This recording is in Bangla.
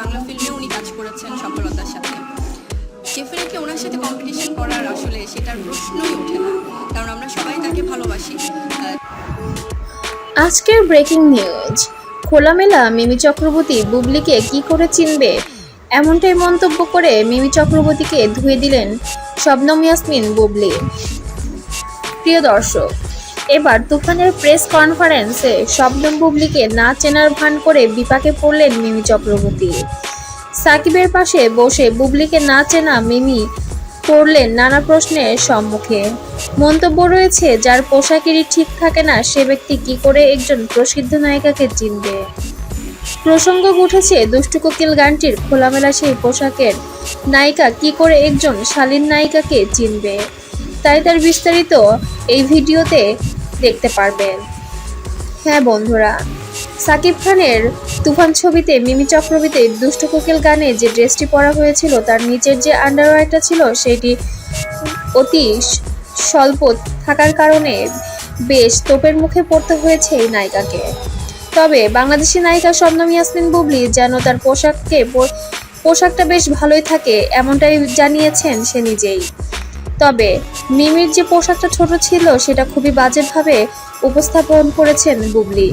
বাংলা ফিল্মে উনি কাজ করেছেন সফলতার সাথে। ডেফিনেটলি ওনার সাথে কম্পিটিশন করার আসলে সেটার প্রশ্নই ওঠে না, কারণ আমরা সবাই তাকে ভালোবাসি। আজকের ব্রেকিং নিউজ খোলামেলা মিমি চক্রবর্তী বুবলিকে কি করে চিনবে? এমনটাই মন্তব্য করে মিমি চক্রবর্তীকে ধুয়ে দিলেন শবনম ইয়াসমিন বুবলি। প্রিয় দর্শক এবার তুফানের প্রেস কনফারেন্সে শবনম বুবলিকে না চেনার ভান করে বিপাকে পড়লেন মিমি চক্রবর্তী। সাকিবের পাশে বসে বুবলিকে না চেনা মিমি পড়লেন নানা প্রশ্নের সম্মুখে। মন্তব্য রয়েছে, যার পোশাকেরই ঠিক থাকে না সে ব্যক্তি কি করে একজন প্রসিদ্ধ নায়িকাকে চিনবে? প্রসঙ্গ উঠেছে, দুষ্টু কোকিল গানটির খোলামেলা সেই পোশাকের নায়িকা কি করে একজন শালীন নায়িকাকে চিনবে? তাই তার বিস্তারিত এই ভিডিওতে দেখতে পারবেন। হ্যাঁ বন্ধুরা, সাকিব খানের তুফান ছবিতে মিমি চক্রবর্তী দুষ্ট কোকিল গানে যে ড্রেসটি পরা হয়েছিল, তার নিচের যে আন্ডারওয়্যারটা ছিল, সেটি অতি স্বল্প থাকার কারণে বেশ তোপের মুখে পড়তে হয়েছে এই নায়িকাকে। তবে বাংলাদেশি নায়িকা শবনম ইয়াসমিন বুবলি যেন তার পোশাককে পোশাকটা বেশ ভালোই থাকে, এমনটাই জানিয়েছেন সে নিজেই। তবে মিমির যে পোশাকটা ছোট ছিল সেটা খুবই বাজেভাবে উপস্থাপন করেছেন বুবলি।